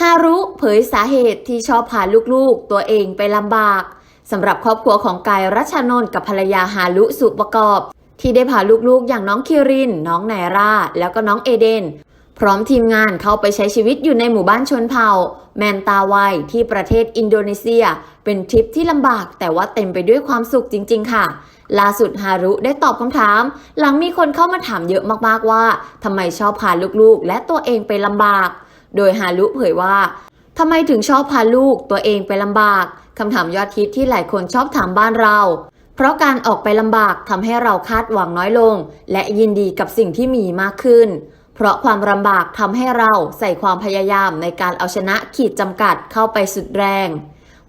ฮารุเผยสาเหตุที่ชอบพาลูกๆ ตัวเองไปลำบากสำหรับครอบครัวของกายรัชนนท์กับภรรยาฮารุสุประกอบ ที่ได้พาลูกๆ อย่างน้องคิริน น้องไนร่าแล้วก็น้องเอเดน พร้อมทีมงานเข้าไปใช้ชีวิตอยู่ในหมู่บ้านชนเผ่า แมนตาไวที่ประเทศอินโดนีเซีย เป็นทริปที่ลำบากแต่ว่าเต็มไปด้วยความสุขจริง ๆ ค่ะล่าสุดฮารุได้ตอบคำถาม หลังมีคนเข้ามาถามเยอะมากๆว่าทำไมชอบพาลูกๆ และตัวเองไปลำบาก โดยฮารุเผยว่าทำไมถึงชอบพาลูกตัวเองไปลำบากคำถามยอดฮิตที่หลายคนชอบถามบ้านเรา เพราะการออกไปลำบากทำให้เราคาดหวังน้อยลง และยินดีกับสิ่งที่มีมากขึ้น เพราะความลำบากทำให้เราใส่ความพยายามในการเอาชนะขีดจำกัดเข้าไปสุดแรง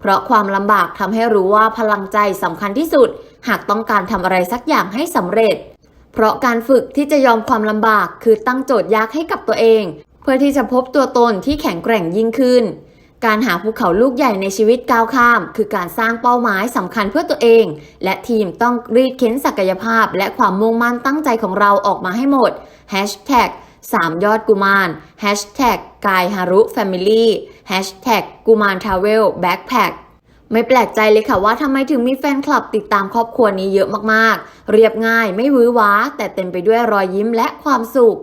เพราะความลำบากทำให้รู้ว่าพลังใจสำคัญที่สุด หากต้องการทำอะไรสักอย่างให้สำเร็จ เพราะการฝึกที่จะยอมความลำบากคือตั้งโจทย์ยากให้กับตัวเอง พื่อที่จะพบตัวตนที่แข็งแกร่งยิ่งขึ้น การหาภูเขาลูกใหญ่ในชีวิตก้าวข้าม คือการสร้างเป้าหมายสำคัญเพื่อตัวเอง และทีมต้องรีดเค้นศักยภาพ และความมุ่งมั่นตั้งใจของเราออกมาให้หมด Hashtag 3 ยอดกุมาร Hashtag กายฮารุแฟมิลี่ Hashtag กุมารทราเวลแบ็คแพคไม่แปลกใจเลยค่ะว่าทำไมถึงมีแฟนคลับติดตามครอบครัวนี้เยอะมากๆ เรียบง่ายไม่วือหวาแต่เต็มไปด้วยรอยยิ้มและความสุข